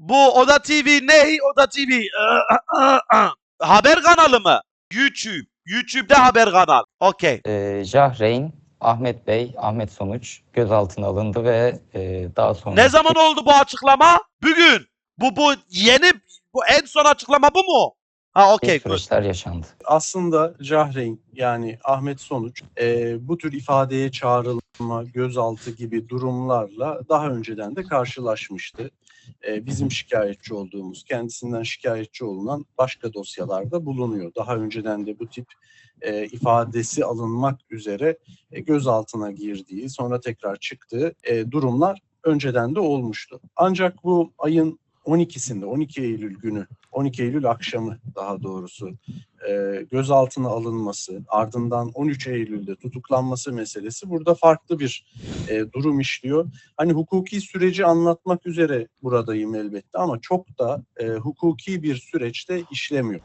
Bu Oda TV ne? Oda TV. haber kanalı mı? YouTube. YouTube'da haber kanal. Okey. Ee, Jahreyn, Ahmet Bey, Ahmet Sonuç gözaltına alındı ve e, daha sonra... Ne zaman oldu bu açıklama? Bugün. Bu bu yeni bu en son açıklama bu mu? Ha okey. good. süreçler yaşandı. aslında Cahreyn yani Ahmet Sonuç e, bu tür ifadeye çağrılma, gözaltı gibi durumlarla daha önceden de karşılaşmıştı. E, bizim şikayetçi olduğumuz, kendisinden şikayetçi olunan başka dosyalarda bulunuyor. Daha önceden de bu tip e, ifadesi alınmak üzere e, gözaltına girdiği, sonra tekrar çıktığı e, durumlar önceden de olmuştu. Ancak bu ayın 12'sinde, 12 Eylül günü, 12 Eylül akşamı daha doğrusu e, gözaltına alınması, ardından 13 Eylül'de tutuklanması meselesi burada farklı bir e, durum işliyor. Hani hukuki süreci anlatmak üzere buradayım elbette ama çok da e, hukuki bir süreçte işlemiyor.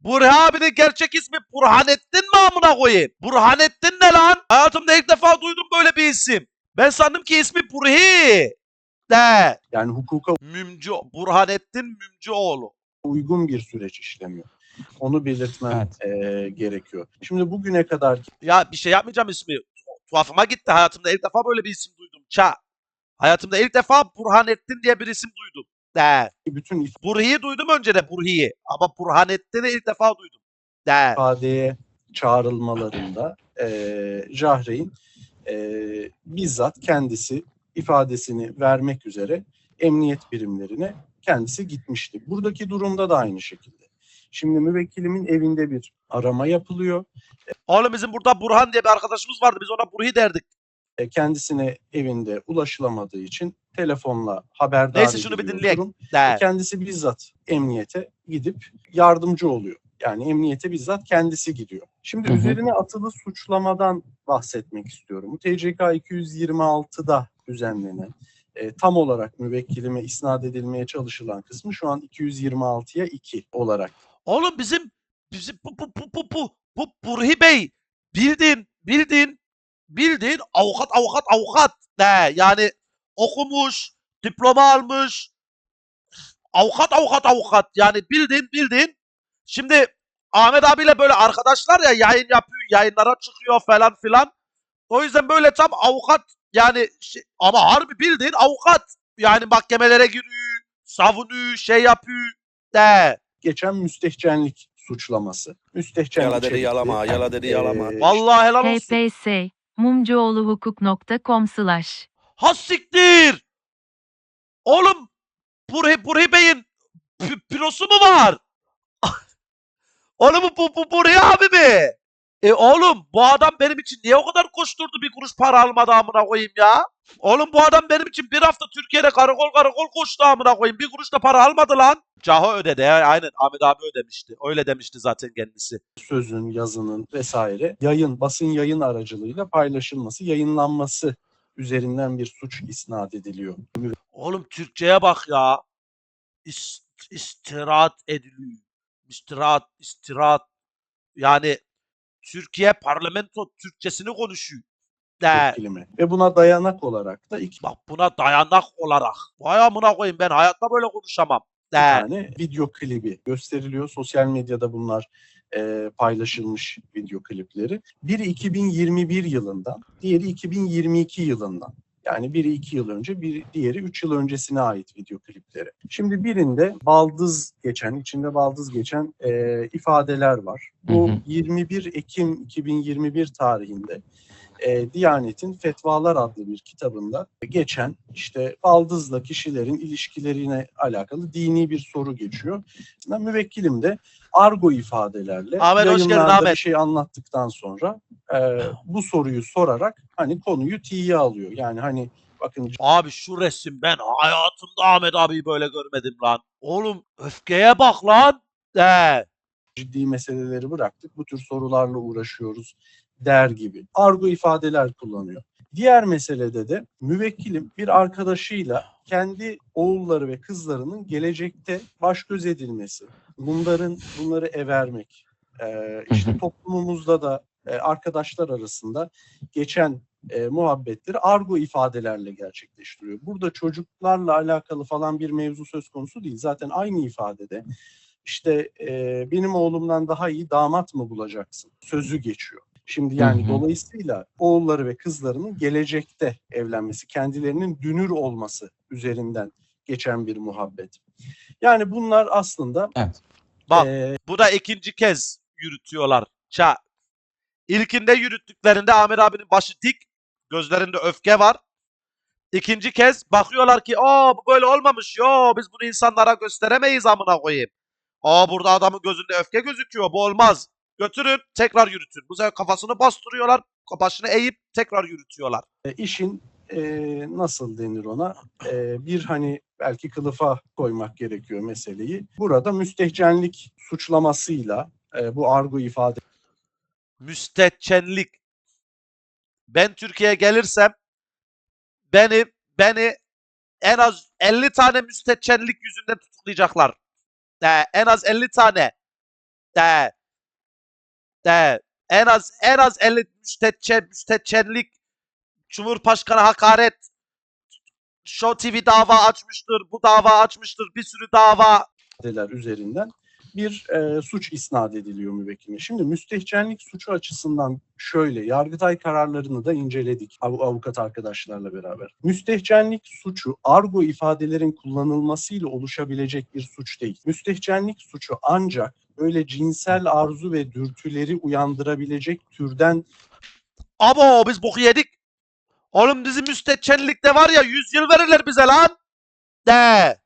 Burhan abinin gerçek ismi Burhanettin mi amına koyayım? Burhanettin ne lan? Hayatımda ilk defa duydum böyle bir isim. Ben sandım ki ismi Burhi. De. Yani hukuka Mümcü, Burhanettin Mümcüoğlu. uygun bir süreç işlemiyor. Onu belirtmem Evet. e, gerekiyor. Şimdi bugüne kadar Ya bir şey yapmayacağım ismi. Tuhafıma gitti. Hayatımda ilk defa böyle bir isim duydum. Ça. Hayatımda ilk defa Burhanettin diye bir isim duydum. De. bütün Burhi'yi duydum önce de Burhi'yi. Ama Burhanettin'i ilk defa duydum. De. ifadeye çağrılmalarında e, Jahreyn e, bizzat kendisi ifadesini vermek üzere emniyet birimlerine kendisi gitmişti. Buradaki durumda da aynı şekilde. Şimdi müvekkilimin evinde bir arama yapılıyor. Oğlum bizim burada Burhan diye bir arkadaşımız vardı. Biz ona Burhi derdik. E, kendisine evinde ulaşılamadığı için telefonla haberdar Neyse şunu bir dinleyelim. De. Kendisi bizzat emniyete gidip yardımcı oluyor. Yani emniyete bizzat kendisi gidiyor. Şimdi Hı hı. üzerine atılı suçlamadan bahsetmek istiyorum. Bu TCK 226'da düzenlenen e, tam olarak müvekkilime isnat edilmeye çalışılan kısmı şu an 226'ya 2 olarak. Oğlum bizim bizim bu bu bu bu bu bu Burhi Bey bildin bildin bildin avukat avukat avukat de. Yani okumuş diploma almış avukat avukat avukat. Yani bildin bildin. Şimdi Ahmet abiyle böyle arkadaşlar ya yayın yapıyor yayınlara çıkıyor falan filan. O yüzden böyle tam avukat yani şey- ama harbi bildiğin avukat yani mahkemelere giriyor savunuyor şey yapıyor de Geçen müstehcenlik suçlaması. Müstehcenlik Yala dedi yalama, yala dedi yalama. vallahi helal olsun. HPS mumcuoğluhukuk.com slash Ha siktir. Oğlum Burhi, Burhi Bey'in pi- pilosu mu var? oğlum bu, bu, bu Burhi abi mi? E oğlum bu adam benim için niye o kadar koşturdu bir kuruş para almadı amına koyayım ya? Oğlum bu adam benim için bir hafta Türkiye'de karakol karakol koştu amına koyayım. Bir kuruş da para almadı lan. Caho ödedi. Aynen Ahmet abi ödemişti. Öyle demişti zaten kendisi. sözün, yazının vesaire yayın, basın yayın aracılığıyla paylaşılması, yayınlanması üzerinden bir suç isnat ediliyor. Oğlum Türkçe'ye bak ya. İst, istirahat ediliyor. İstirahat, istirahat. Yani Türkiye parlamento Türkçesini konuşuyor. De. Ve buna dayanak olarak da iki Bak buna dayanak olarak. Vay amına koyayım ben hayatta böyle konuşamam. De. tane video klibi gösteriliyor. Sosyal medyada bunlar e, paylaşılmış video klipleri. Biri 2021 yılından, diğeri 2022 yılından. Yani biri 2 yıl önce, bir diğeri 3 yıl öncesine ait video klipleri. Şimdi birinde baldız geçen, içinde baldız geçen e, ifadeler var. Bu Hı hı. 21 Ekim 2021 tarihinde e, Diyanet'in Fetvalar adlı bir kitabında geçen işte baldızla kişilerin ilişkilerine alakalı dini bir soru geçiyor. Aslında müvekkilim de argo ifadelerle Ahmet, hoş geldin yayınlarda Ahmet. bir şey anlattıktan sonra e, bu soruyu sorarak hani konuyu tiye alıyor. Yani hani bakın Abi şu resim ben hayatımda Ahmet abiyi böyle görmedim lan. Oğlum öfkeye bak lan. De. ciddi meseleleri bıraktık. Bu tür sorularla uğraşıyoruz der gibi. Argo ifadeler kullanıyor. Diğer meselede de müvekkilim bir arkadaşıyla kendi oğulları ve kızlarının gelecekte baş göz edilmesi, bunların bunları evermek, e, işte toplumumuzda da e, arkadaşlar arasında geçen e, muhabbetleri argo ifadelerle gerçekleştiriyor. Burada çocuklarla alakalı falan bir mevzu söz konusu değil. Zaten aynı ifadede işte e, benim oğlumdan daha iyi damat mı bulacaksın sözü geçiyor. Şimdi yani Hı hı. dolayısıyla oğulları ve kızlarının gelecekte evlenmesi, kendilerinin dünür olması üzerinden geçen bir muhabbet. Yani bunlar aslında Evet. Bak e, bu da ikinci kez yürütüyorlar. Ça. İlkinde yürüttüklerinde Amir abinin başı dik. Gözlerinde öfke var. İkinci kez bakıyorlar ki aa bu böyle olmamış. Yo biz bunu insanlara gösteremeyiz amına koyayım. Aa burada adamın gözünde öfke gözüküyor. Bu olmaz. Götürün tekrar yürütün. Bu sefer kafasını bastırıyorlar. Başını eğip tekrar yürütüyorlar. e, işin e, nasıl denir ona E, bir hani belki kılıfa koymak gerekiyor meseleyi. Burada müstehcenlik suçlamasıyla e, bu argo ifade müstehcenlik. Ben Türkiye'ye gelirsem beni beni en az 50 tane müstehcenlik yüzünden tutuklayacaklar. De, en az 50 tane. De, de, en az en az 50 müstehcen, müstehcenlik Cumhurbaşkanı hakaret Show TV dava açmıştır. Bu dava açmıştır. Bir sürü dava. üzerinden bir e, suç isnat ediliyor müvekkiline. Şimdi müstehcenlik suçu açısından şöyle, Yargıtay kararlarını da inceledik av- avukat arkadaşlarla beraber. Müstehcenlik suçu argo ifadelerin kullanılmasıyla oluşabilecek bir suç değil. Müstehcenlik suçu ancak öyle cinsel arzu ve dürtüleri uyandırabilecek türden Abo biz boku yedik. Oğlum bizim müstehcenlikte var ya 100 yıl verirler bize lan. De.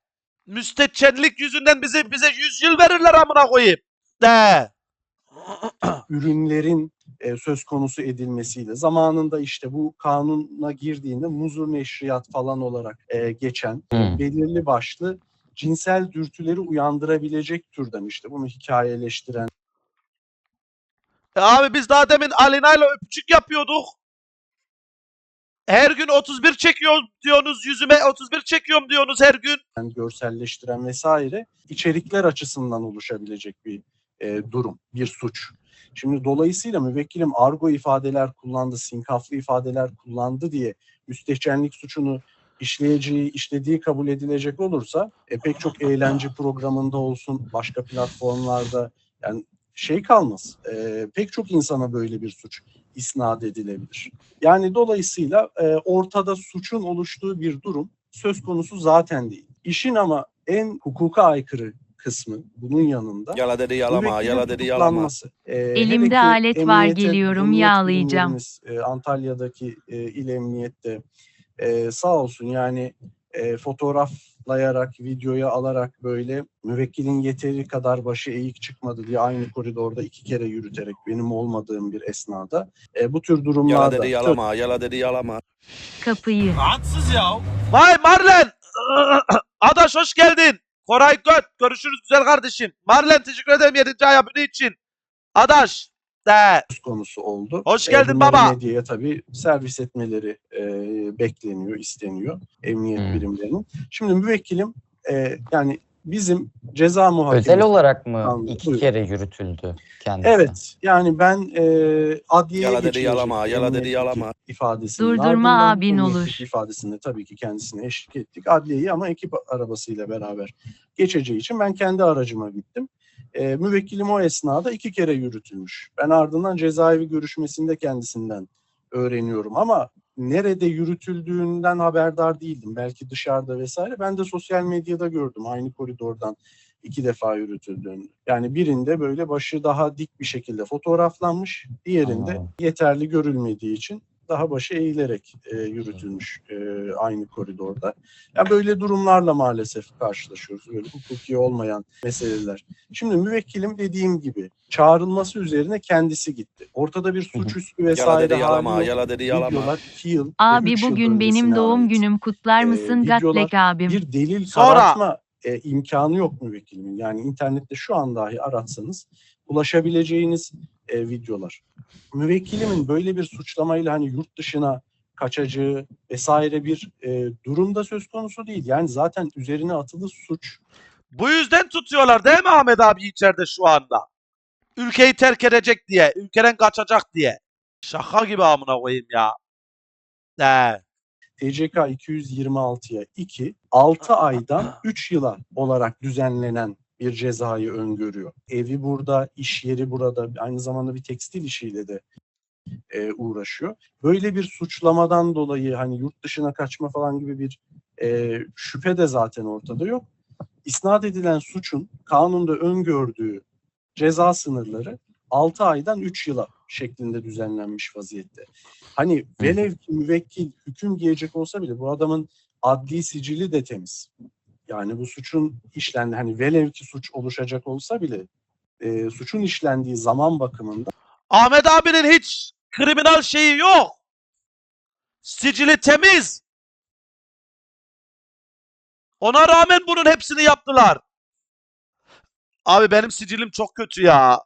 Müstehcenlik yüzünden bize bize 100 yıl verirler amına koyayım. De. ürünlerin e, söz konusu edilmesiyle zamanında işte bu kanuna girdiğinde muzur neşriyat falan olarak e, geçen Hı. belirli başlı cinsel dürtüleri uyandırabilecek türden işte bunu hikayeleştiren E abi biz daha demin Alina'yla öpücük yapıyorduk. Her gün 31 çekiyoruz diyorsunuz yüzüme 31 çekiyorum diyorsunuz her gün. görselleştiren vesaire içerikler açısından oluşabilecek bir e, durum, bir suç. Şimdi dolayısıyla müvekkilim argo ifadeler kullandı, sinkaflı ifadeler kullandı diye müstehcenlik suçunu işleyeceği, işlediği kabul edilecek olursa e, pek çok eğlence programında olsun, başka platformlarda yani şey kalmaz. E, pek çok insana böyle bir suç isnat edilebilir. Yani dolayısıyla e, ortada suçun oluştuğu bir durum söz konusu zaten değil. İşin ama en hukuka aykırı kısmı bunun yanında Yala dedi yalama, yala dedi yalama. Ee, Elimde alet var, geliyorum, yağlayacağım. e, Antalya'daki e, il emniyette e, sağ olsun yani e, fotoğraflayarak, videoya alarak böyle müvekkilin yeteri kadar başı eğik çıkmadı diye aynı koridorda iki kere yürüterek benim olmadığım bir esnada e, bu tür Yala durumlarda dedi yalama, yala dedi yalama. Kapıyı. Vay Marlen. Adaş hoş geldin. Koray Göt. Görüşürüz güzel kardeşim. Marlen teşekkür ederim 7. ay abone için. Adaş. De. konusu oldu. Hoş E, geldin bunları baba. Medyaya tabii servis etmeleri e, bekleniyor, isteniyor emniyet Hmm. birimlerinin. Şimdi müvekkilim e, yani bizim ceza muhakemesi. Özel olarak mı Anladım, iki buyurun. kere yürütüldü kendisi? Evet yani ben e, adliyeye Yala dedi yalama, yala dedi yalama. ifadesinin Durdurma abin olur. ifadesinde tabii ki kendisine eşlik ettik. Adliyeyi ama ekip arabasıyla beraber geçeceği için ben kendi aracıma gittim. E, müvekkilim o esnada iki kere yürütülmüş. Ben ardından cezaevi görüşmesinde kendisinden öğreniyorum ama nerede yürütüldüğünden haberdar değildim. Belki dışarıda vesaire. Ben de sosyal medyada gördüm aynı koridordan iki defa yürütüldüğünü. Yani birinde böyle başı daha dik bir şekilde fotoğraflanmış, diğerinde Anladım. yeterli görülmediği için daha başı eğilerek e, yürütülmüş e, aynı koridorda. Ya böyle durumlarla maalesef karşılaşıyoruz. Böyle hukuki olmayan meseleler. Şimdi müvekkilim dediğim gibi çağrılması üzerine kendisi gitti. Ortada bir suçüstü Yala vesaire dedi hali yalama, yala dedi yalama. Videolar 2 yıl Abi bugün benim doğum ait. günüm kutlar Ee, mısın videolar Gatlek abim? Bir delil Sonra- karartma e, imkanı yok müvekkilimin. Yani internette şu an dahi aratsanız ulaşabileceğiniz e, videolar. Müvekkilimin böyle bir suçlamayla hani yurt dışına kaçacağı vesaire bir e, durumda söz konusu değil. Yani zaten üzerine atılı suç Bu yüzden tutuyorlar değil mi Ahmet abi içeride şu anda? Ülkeyi terk edecek diye. Ülkeden kaçacak diye. Şaka gibi amına koyayım ya. De. TCK 226'ya 2, 6 aydan 3 yıla olarak düzenlenen bir cezayı öngörüyor. Evi burada, iş yeri burada, aynı zamanda bir tekstil işiyle de e, uğraşıyor. Böyle bir suçlamadan dolayı hani yurt dışına kaçma falan gibi bir e, şüphe de zaten ortada yok. İsnat edilen suçun kanunda öngördüğü ceza sınırları 6 aydan 3 yıla şeklinde düzenlenmiş vaziyette. Hani velev ki müvekkil hüküm giyecek olsa bile bu adamın adli sicili de temiz. Yani bu suçun işlendi hani velev ki suç oluşacak olsa bile e, suçun işlendiği zaman bakımından Ahmet abinin hiç kriminal şeyi yok. Sicili temiz. Ona rağmen bunun hepsini yaptılar. Abi benim sicilim çok kötü ya.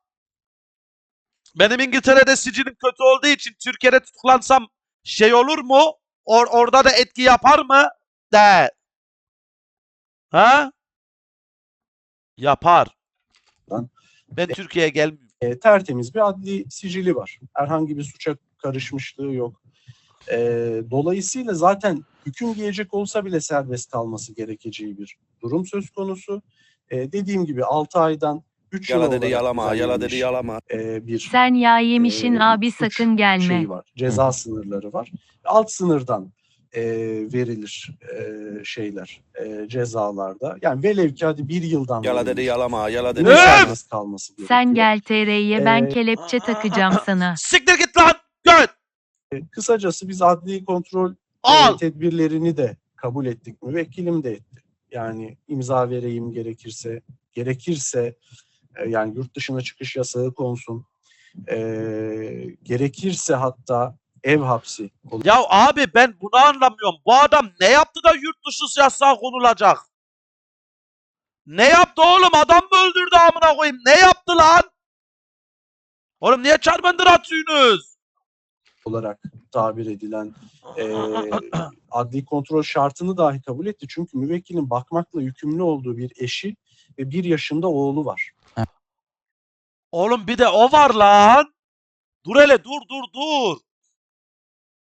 Benim İngiltere'de sicilim kötü olduğu için Türkiye'de tutuklansam şey olur mu? Or orada da etki yapar mı? De. Ha? Yapar. Lan. Ben Türkiye'ye gelmiyorum. e, tertemiz bir adli sicili var. Herhangi bir suça karışmışlığı yok. E, dolayısıyla zaten hüküm giyecek olsa bile serbest kalması gerekeceği bir durum söz konusu. E, dediğim gibi 6 aydan 3 yıl Yala dedi yalama, yala dedi yalama. e, bir Sen yağ yemişin e, abi sakın gelme. şeyi var. Ceza sınırları var. Alt sınırdan e, verilir e, şeyler e, cezalarda. Yani velev ki hadi bir yıldan Yala dedi yalama, yala dedi yalama. serbest kalması gerekiyor. Sen gel TR'ye ben Ee, kelepçe takacağım sana. Siktir git lan. Göt. E, Kısacası biz adli kontrol e, Al. tedbirlerini de kabul ettik. Müvekkilim de etti. Yani imza vereyim gerekirse, gerekirse e, yani yurt dışına çıkış yasağı konsun. E, gerekirse hatta ev hapsi Ya abi ben bunu anlamıyorum. Bu adam ne yaptı da yurt dışı yasağı konulacak? Ne yaptı oğlum? Adam mı öldürdü amına koyayım? Ne yaptı lan? Oğlum niye çarpındır atıyorsunuz? olarak tabir edilen e, adli kontrol şartını dahi kabul etti. Çünkü müvekkilin bakmakla yükümlü olduğu bir eşi ve bir yaşında oğlu var. Oğlum bir de o var lan. Dur hele dur dur dur.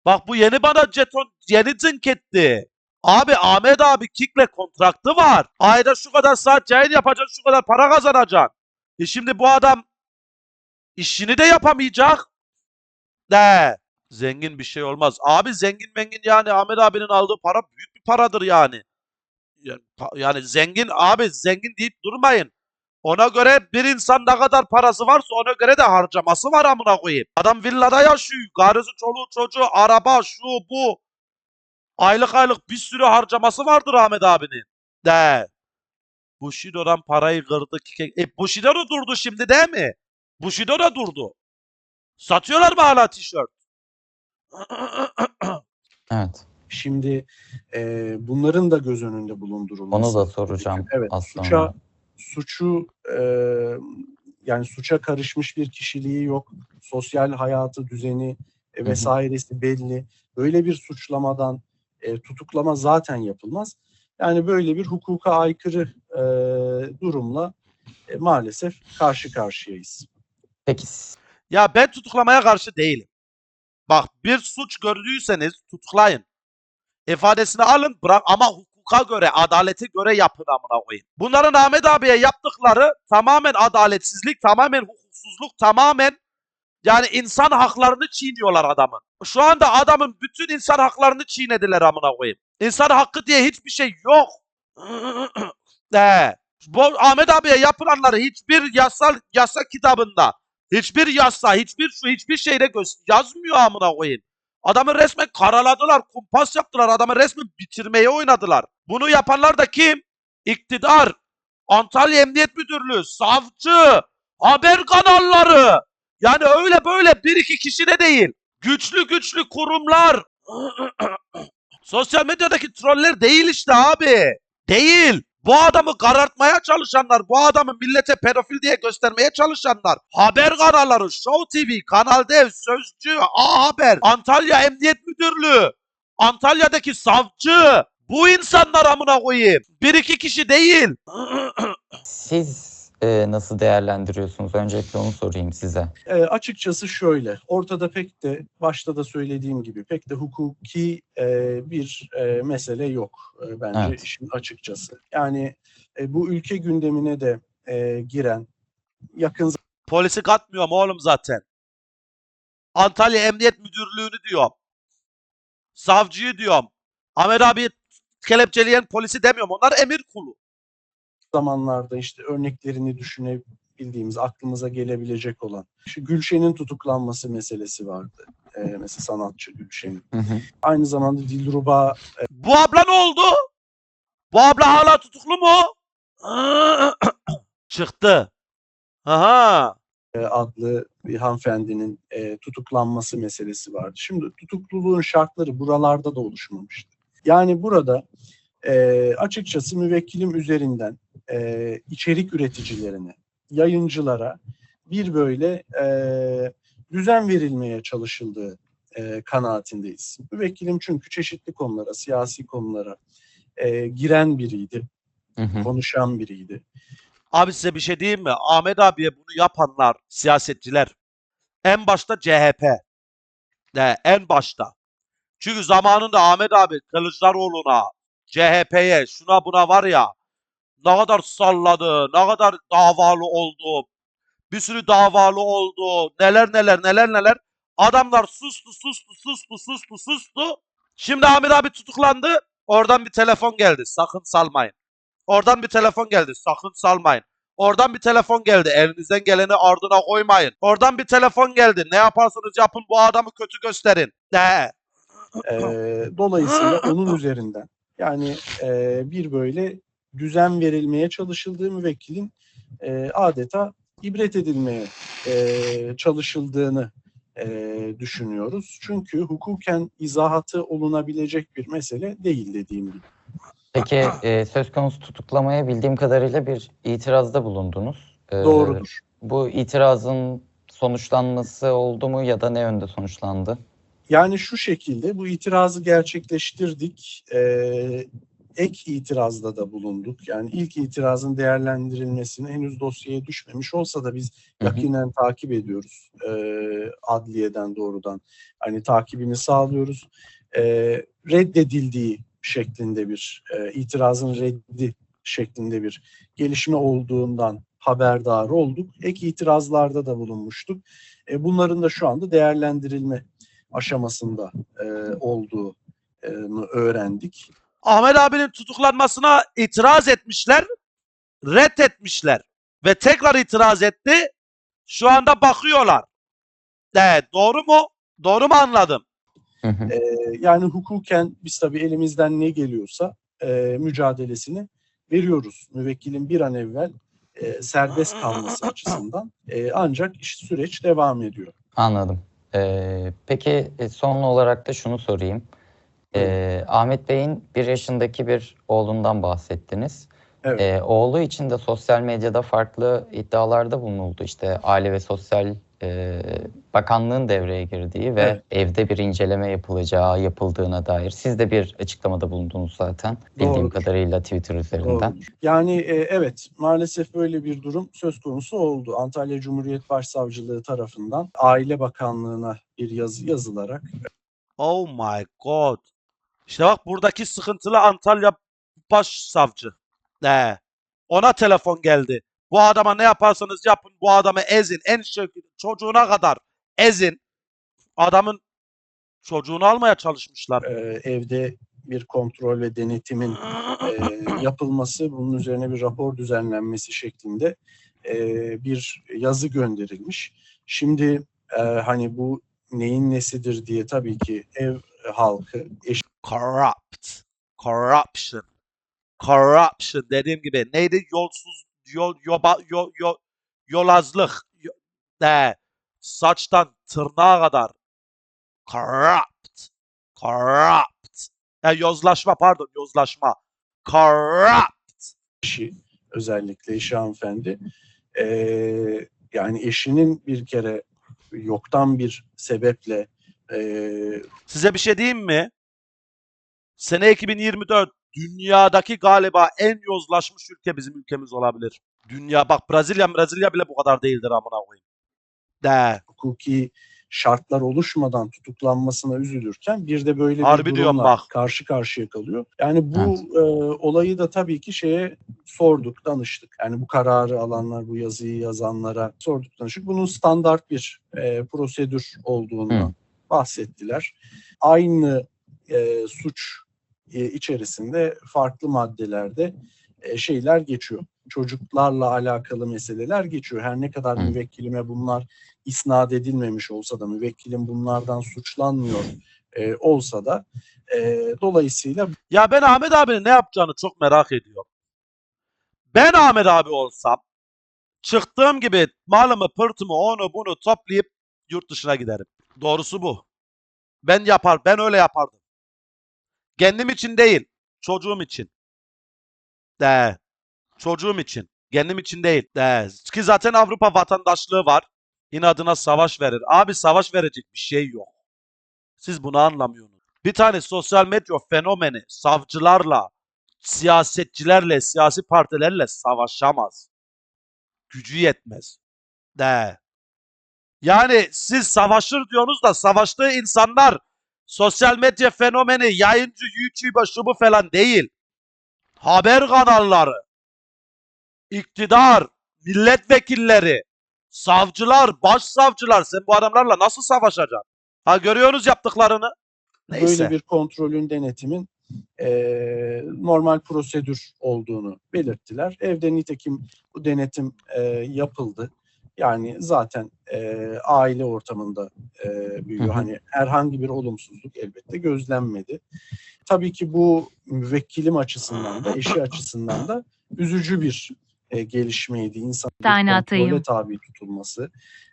Bak bu yeni bana jeton yeni zınk etti. Abi Ahmet abi Kik'le kontraktı var. Ayda şu kadar saat yayın yapacaksın şu kadar para kazanacaksın. E şimdi bu adam işini de yapamayacak. De. Zengin bir şey olmaz. Abi zengin mengin yani Ahmet abinin aldığı para büyük bir paradır yani. Yani, yani zengin abi zengin deyip durmayın. Ona göre bir insan ne kadar parası varsa ona göre de harcaması var amına koyayım. Adam villada yaşıyor. Karısı, çoluğu, çocuğu, araba, şu bu. Aylık aylık bir sürü harcaması vardır Ahmet abinin. De. Bushido'dan parayı kırdı. Kike- E Bushido da durdu şimdi değil mi? Bushido da durdu. Satıyorlar mı hala tişört? Evet. Şimdi e, bunların da göz önünde bulundurulması. Onu da soracağım Evet, az suça. Suçu e, yani suça karışmış bir kişiliği yok. Sosyal hayatı, düzeni e, vesairesi belli. Böyle bir suçlamadan e, tutuklama zaten yapılmaz. Yani böyle bir hukuka aykırı e, durumla e, maalesef karşı karşıyayız. Peki Ya ben tutuklamaya karşı değilim. Bak bir suç gördüyseniz tutuklayın. İfadesini alın bırak ama hukuka göre, adalete göre yapın amına koyayım. Bunların Ahmet abiye yaptıkları tamamen adaletsizlik, tamamen hukuksuzluk, tamamen yani insan haklarını çiğniyorlar adamın. Şu anda adamın bütün insan haklarını çiğnediler amına koyayım. İnsan hakkı diye hiçbir şey yok. He. Bu Ahmet abiye yapılanları hiçbir yasal yasa kitabında Hiçbir yasa, hiçbir şu, hiçbir şeyde yazmıyor amına koyayım. Adamı resmen karaladılar, kumpas yaptılar, adamı resmen bitirmeye oynadılar. Bunu yapanlar da kim? İktidar, Antalya Emniyet Müdürlüğü, savcı, haber kanalları. Yani öyle böyle bir iki kişi de değil. Güçlü güçlü kurumlar. Sosyal medyadaki troller değil işte abi. Değil. Bu adamı karartmaya çalışanlar, bu adamı millete pedofil diye göstermeye çalışanlar, haber kanalları, Show TV, Kanal Dev, Sözcü, A Haber, Antalya Emniyet Müdürlüğü, Antalya'daki savcı, bu insanlar amına koyayım. Bir iki kişi değil. siz e, nasıl değerlendiriyorsunuz? Öncelikle onu sorayım size. E, açıkçası şöyle, ortada pek de başta da söylediğim gibi pek de hukuki e, bir e, mesele yok e, bence Evet. işin açıkçası. Yani e, bu ülke gündemine de e, giren yakın Polisi katmıyorum oğlum zaten. Antalya Emniyet Müdürlüğü'nü diyorum. Savcıyı diyorum. Ahmet abi kelepçeleyen polisi demiyorum. Onlar emir kulu. Zamanlarda işte örneklerini düşünebildiğimiz, aklımıza gelebilecek olan. Şu Gülşen'in tutuklanması meselesi vardı. E, mesela sanatçı Gülşen'in. Hı hı. Aynı zamanda Dilruba Bu abla ne oldu? Bu abla hala tutuklu mu? Çıktı. Aha. e, adlı bir hanımefendinin e, tutuklanması meselesi vardı. Şimdi tutukluluğun şartları buralarda da oluşmamıştı. Yani burada e, açıkçası müvekkilim üzerinden e, içerik üreticilerine, yayıncılara bir böyle e, düzen verilmeye çalışıldığı e, kanaatindeyiz. Müvekkilim çünkü çeşitli konulara, siyasi konulara e, giren biriydi, Hı hı. konuşan biriydi. Abi size bir şey diyeyim mi? Ahmet abiye bunu yapanlar, siyasetçiler. En başta CHP. De, en başta. Çünkü zamanında Ahmet abi Kılıçdaroğlu'na, CHP'ye, şuna buna var ya ne kadar salladı, ne kadar davalı oldu. Bir sürü davalı oldu. Neler neler neler neler. Adamlar sustu sustu sustu sustu sustu. Şimdi Ahmet abi tutuklandı. Oradan bir telefon geldi. Sakın salmayın. Oradan bir telefon geldi. Sakın salmayın. Oradan bir telefon geldi. Elinizden geleni ardına koymayın. Oradan bir telefon geldi. Ne yaparsanız yapın bu adamı kötü gösterin. De. Ee, dolayısıyla onun üzerinden yani e, bir böyle düzen verilmeye çalışıldığı müvekkilin e, adeta ibret edilmeye e, çalışıldığını e, düşünüyoruz. Çünkü hukuken izahatı olunabilecek bir mesele değil dediğim gibi. Peki e, söz konusu tutuklamaya bildiğim kadarıyla bir itirazda bulundunuz. E, Doğrudur. Bu itirazın sonuçlanması oldu mu ya da ne yönde sonuçlandı? Yani şu şekilde bu itirazı gerçekleştirdik. Ee, ek itirazda da bulunduk. Yani ilk itirazın değerlendirilmesine henüz dosyaya düşmemiş olsa da biz yakinen takip ediyoruz. Ee, adliyeden doğrudan. Hani takibini sağlıyoruz. Ee, reddedildiği şeklinde bir e, itirazın reddi şeklinde bir gelişme olduğundan haberdar olduk. Ek itirazlarda da bulunmuştuk. E, bunların da şu anda değerlendirilme aşamasında e, olduğunu öğrendik. Ahmet abinin tutuklanmasına itiraz etmişler. Reddetmişler. Ve tekrar itiraz etti. Şu anda bakıyorlar. De, doğru mu? Doğru mu anladım? Hı hı. E, yani hukuken biz tabii elimizden ne geliyorsa e, mücadelesini veriyoruz. Müvekkilin bir an evvel e, serbest kalması açısından. E, ancak iş süreç devam ediyor. Anladım. Ee, peki e, son olarak da şunu sorayım. Ee, Ahmet Bey'in bir yaşındaki bir oğlundan bahsettiniz. Evet. Ee, oğlu için de sosyal medyada farklı iddialarda bulunuldu. İşte Aile ve Sosyal e, Bakanlığın devreye girdiği ve Evet. evde bir inceleme yapılacağı, yapıldığına dair. Siz de bir açıklamada bulundunuz zaten. Bildiğim Doğrudur. kadarıyla Twitter üzerinden. Doğrudur. Yani e, evet maalesef böyle bir durum söz konusu oldu. Antalya Cumhuriyet Başsavcılığı tarafından Aile Bakanlığı'na bir yazı yazılarak Oh my god. İşte bak buradaki sıkıntılı Antalya Başsavcı. De. Ona telefon geldi. Bu adama ne yaparsanız yapın. Bu adamı ezin. En şekilde çocuğuna kadar ezin. Adamın çocuğunu almaya çalışmışlar. e, evde bir kontrol ve denetimin e, yapılması, bunun üzerine bir rapor düzenlenmesi şeklinde e, bir yazı gönderilmiş. Şimdi e, hani bu neyin nesidir diye tabii ki ev halkı, corrupt. Corruption. Corruption dediğim gibi neydi? Yolsuz yol yoba yol yol yolazlık. Yo, de saçtan tırnağa kadar corrupt. Corrupt. Ya yozlaşma pardon yozlaşma. Corrupt. eşi özellikle eşi hanımefendi e, yani eşinin bir kere yoktan bir sebeple e, Size bir şey diyeyim mi? Sene 2024 dünyadaki galiba en yozlaşmış ülke bizim ülkemiz olabilir. Dünya bak Brezilya Brezilya bile bu kadar değildir amına koyayım. De. hukuki şartlar oluşmadan tutuklanmasına üzülürken bir de böyle Harbi bir durumla bak. karşı karşıya kalıyor. Yani bu e, olayı da tabii ki şeye sorduk, danıştık. Yani bu kararı alanlar, bu yazıyı yazanlara sorduk, danıştık. Bunun standart bir e, prosedür olduğunu Hı. Bahsettiler. Aynı e, suç e, içerisinde farklı maddelerde e, şeyler geçiyor. Çocuklarla alakalı meseleler geçiyor. Her ne kadar müvekkilime bunlar isnat edilmemiş olsa da müvekkilim bunlardan suçlanmıyor e, olsa da e, dolayısıyla Ya ben Ahmet abinin ne yapacağını çok merak ediyorum. Ben Ahmet abi olsam çıktığım gibi malımı pırtımı onu bunu toplayıp yurt dışına giderim. Doğrusu bu. Ben yapar, ben öyle yapardım. Kendim için değil, çocuğum için. De. Çocuğum için. Kendim için değil. De. Ki zaten Avrupa vatandaşlığı var. İnadına savaş verir. Abi savaş verecek bir şey yok. Siz bunu anlamıyorsunuz. Bir tane sosyal medya fenomeni savcılarla, siyasetçilerle, siyasi partilerle savaşamaz. Gücü yetmez. De. Yani siz savaşır diyorsunuz da savaştığı insanlar sosyal medya fenomeni, yayıncı, YouTuber, şu bu falan değil. Haber kanalları, iktidar, milletvekilleri, savcılar, başsavcılar. Sen bu adamlarla nasıl savaşacaksın? Ha görüyorsunuz yaptıklarını. Neyse. böyle bir kontrolün denetimin e, normal prosedür olduğunu belirttiler. Evde nitekim bu denetim e, yapıldı. Yani zaten e, aile ortamında e, büyüyor. Hı hı. Hani herhangi bir olumsuzluk elbette gözlenmedi. Tabii ki bu müvekkilim açısından da eşi açısından da üzücü bir e, gelişmeydi. İnsanın kontrole tabi tutulması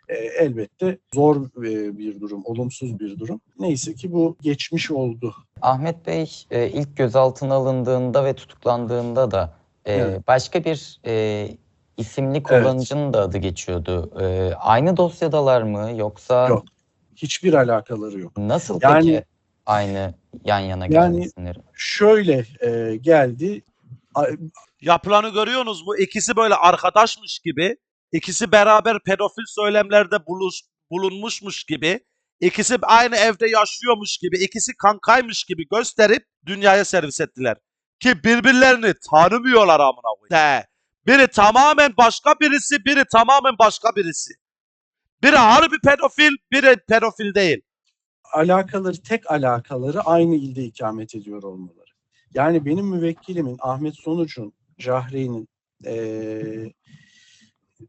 e, elbette zor e, bir durum, olumsuz bir durum. Neyse ki bu geçmiş oldu. Ahmet Bey e, ilk gözaltına alındığında ve tutuklandığında da e, Evet. başka bir e, isimli kullanıcının da adı geçiyordu. E, aynı dosyadalar mı yoksa Yok. Hiçbir alakaları yok. nasıl Yani- peki aynı yan yana Yani- geldi isimleri? Şöyle e, geldi. Yapılanı görüyorsunuz mu? İkisi böyle arkadaşmış gibi, ikisi beraber pedofil söylemlerde buluş, bulunmuşmuş gibi, ikisi aynı evde yaşıyormuş gibi, ikisi kankaymış gibi gösterip dünyaya servis ettiler. Ki birbirlerini tanımıyorlar amına koyayım. Biri tamamen başka birisi, biri tamamen başka birisi. Biri harbi pedofil, biri pedofil değil. alakaları tek alakaları aynı ilde ikamet ediyor olmaları. Yani benim müvekkilimin Ahmet Sonuç'un Cahreyn'in eee,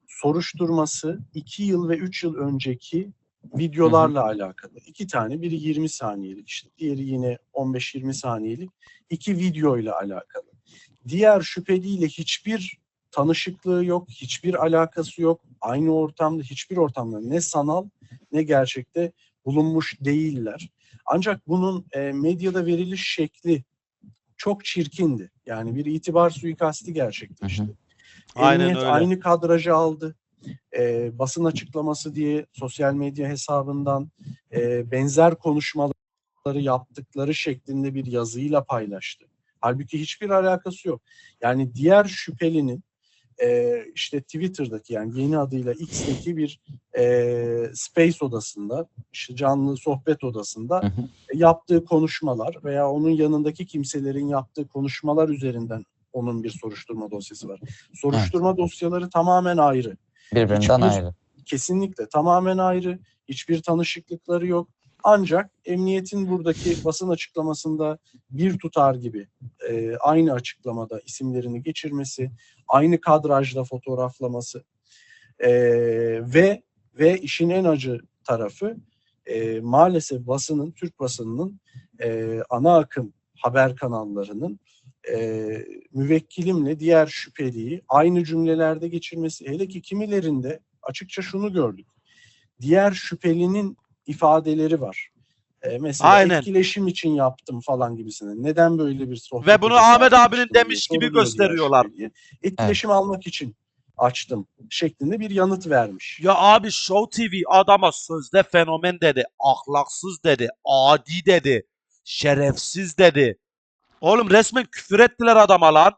soruşturması 2 yıl ve 3 yıl önceki videolarla alakalı. İki tane biri 20 saniyelik işte diğeri yine 15-20 saniyelik iki videoyla alakalı. Diğer şüpheliyle hiçbir tanışıklığı yok, hiçbir alakası yok. Aynı ortamda, hiçbir ortamda ne sanal ne gerçekte bulunmuş değiller. Ancak bunun e, medyada veriliş şekli çok çirkindi. Yani bir itibar suikasti gerçekleşti. Hı hı. Aynen Emniyet öyle. aynı kadrajı aldı. E, basın açıklaması diye sosyal medya hesabından e, benzer konuşmaları yaptıkları şeklinde bir yazıyla paylaştı. Halbuki hiçbir alakası yok. Yani diğer şüphelinin e, işte Twitter'daki yani yeni adıyla X'teki bir e, space odasında, işte canlı sohbet odasında Hı hı. yaptığı konuşmalar veya onun yanındaki kimselerin yaptığı konuşmalar üzerinden onun bir soruşturma dosyası var. Soruşturma dosyaları tamamen ayrı. Birbirinden hiçbir- ayrı. Kesinlikle tamamen ayrı. Hiçbir tanışıklıkları yok. Ancak emniyetin buradaki basın açıklamasında bir tutar gibi e, aynı açıklamada isimlerini geçirmesi, aynı kadrajla fotoğraflaması e, ve ve işin en acı tarafı e, maalesef basının, Türk basınının e, ana akım haber kanallarının e, müvekkilimle diğer şüpheliyi aynı cümlelerde geçirmesi. Hele ki kimilerinde açıkça şunu gördük. Diğer şüphelinin ifadeleri var. E, mesela Aynen. etkileşim için yaptım falan gibisine. Neden böyle bir sohbet Ve bunu Ahmet abinin demiş gibi gösteriyorlar. şüpheliye. Etkileşim almak için açtım şeklinde bir yanıt vermiş. Ya abi Show TV adama sözde fenomen dedi, ahlaksız dedi, adi dedi, şerefsiz dedi. Oğlum resmen küfür ettiler adama lan.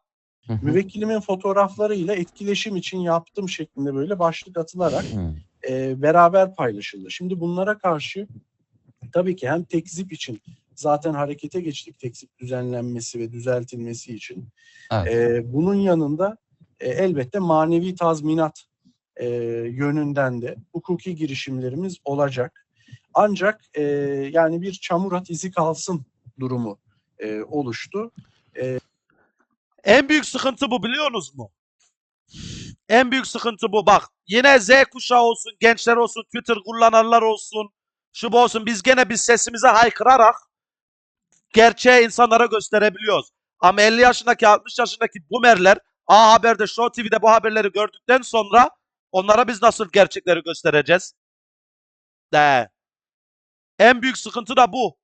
Müvekkilimin fotoğraflarıyla etkileşim için yaptım şeklinde böyle başlık atılarak. E, beraber paylaşıldı. Şimdi bunlara karşı tabii ki hem tekzip için zaten harekete geçtik tekzip düzenlenmesi ve düzeltilmesi için. Evet. E, bunun yanında e, elbette manevi tazminat e, yönünden de hukuki girişimlerimiz olacak. Ancak e, yani bir çamur at izi kalsın durumu e, oluştu. En büyük sıkıntı bu biliyorsunuz mu? En büyük sıkıntı bu. Bak yine Z kuşağı olsun, gençler olsun, Twitter kullananlar olsun, şu bu olsun. Biz gene biz sesimize haykırarak gerçeği insanlara gösterebiliyoruz. Ama 50 yaşındaki 60 yaşındaki boomerler A Haber'de, Show TV'de bu haberleri gördükten sonra onlara biz nasıl gerçekleri göstereceğiz? De. En büyük sıkıntı da bu.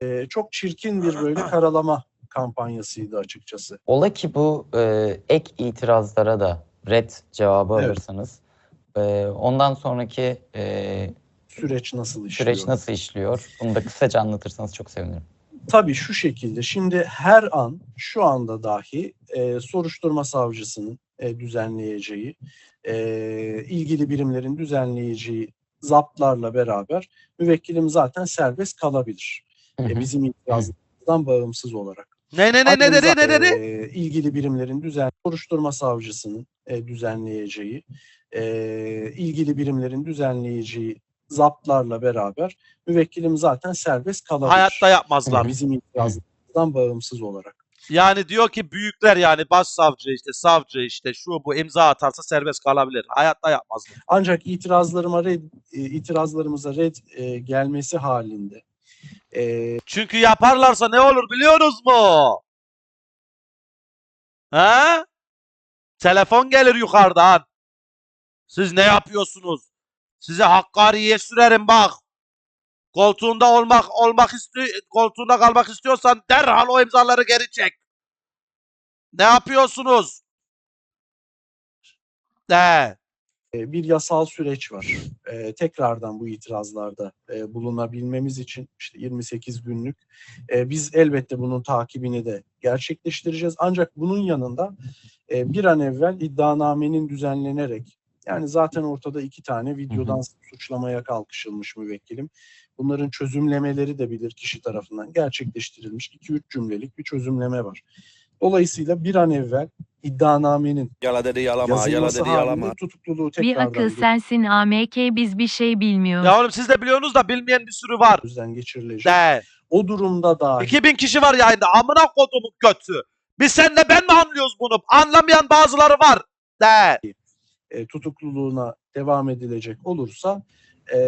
E, çok çirkin bir böyle karalama kampanyasıydı açıkçası. Ola ki bu e, ek itirazlara da red cevabı Evet. alırsanız e, ondan sonraki e, Süreç nasıl işliyor? süreç nasıl işliyor? Bunu da kısaca anlatırsanız çok sevinirim. Tabii şu şekilde. Şimdi her an şu anda dahi e, soruşturma savcısının e, düzenleyeceği, e, ilgili birimlerin düzenleyeceği zaptlarla beraber müvekkilim zaten serbest kalabilir. Hı hı. E, bizim itirazımızdan bağımsız olarak. Ne ne ne ne ne ne ne ne? E, ilgili birimlerin düzen soruşturma savcısının e, düzenleyeceği, e, ilgili birimlerin düzenleyeceği zaptlarla beraber müvekkilim zaten serbest kalabilir. Hayatta yapmazlar. Yani bizim itirazımızdan bağımsız olarak. Yani diyor ki büyükler yani başsavcı işte savcı işte şu bu imza atarsa serbest kalabilir. Hayatta yapmazlar. Ancak itirazlarıma red, e, itirazlarımıza red e, gelmesi halinde e, Çünkü yaparlarsa ne olur biliyorsunuz mu? Ha? Telefon gelir yukarıdan. Siz ne yapıyorsunuz? Size Hakkari'ye sürerim bak. Koltuğunda olmak olmak istiyor, koltuğunda kalmak istiyorsan derhal o imzaları geri çek. Ne yapıyorsunuz? De. E, bir yasal süreç var. E, tekrardan bu itirazlarda e, bulunabilmemiz için işte 28 günlük. E, biz elbette bunun takibini de gerçekleştireceğiz. Ancak bunun yanında e, bir an evvel iddianamenin düzenlenerek yani zaten ortada iki tane videodan suçlamaya kalkışılmış müvekkilim. Bunların çözümlemeleri de bilir kişi tarafından gerçekleştirilmiş 2-3 cümlelik bir çözümleme var. Dolayısıyla bir an evvel iddianamenin Yala dedi yalama, yala dedi yalama. tutukluluğu Bir tekrardan akıl sensin AMK biz bir şey bilmiyoruz. Ya oğlum siz de biliyorsunuz da bilmeyen bir sürü var. gözden geçirilecek. De. O durumda dahi 2000 kişi var yayında. Amına kodumun götü. Biz senle ben mi anlıyoruz bunu? Anlamayan bazıları var. De. e, tutukluluğuna devam edilecek olursa e,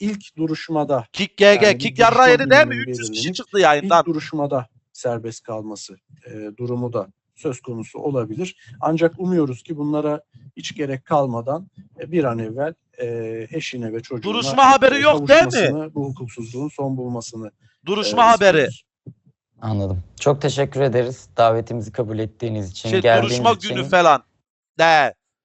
ilk duruşmada Kick GG. Yani bir Kick yarra yedi değil mi? duruşma 300 kişi belirlenip çıktı yayından. ilk duruşmada serbest kalması e, durumu da söz konusu olabilir. Ancak umuyoruz ki bunlara hiç gerek kalmadan e, bir an evvel e, eşine ve çocuğuna Duruşma haberi e, yok değil mi? Bu hukuksuzluğun son bulmasını Duruşma e, haberi. Anladım. Çok teşekkür ederiz davetimizi kabul ettiğiniz için, Şey, geldiğiniz duruşma için. günü falan. De.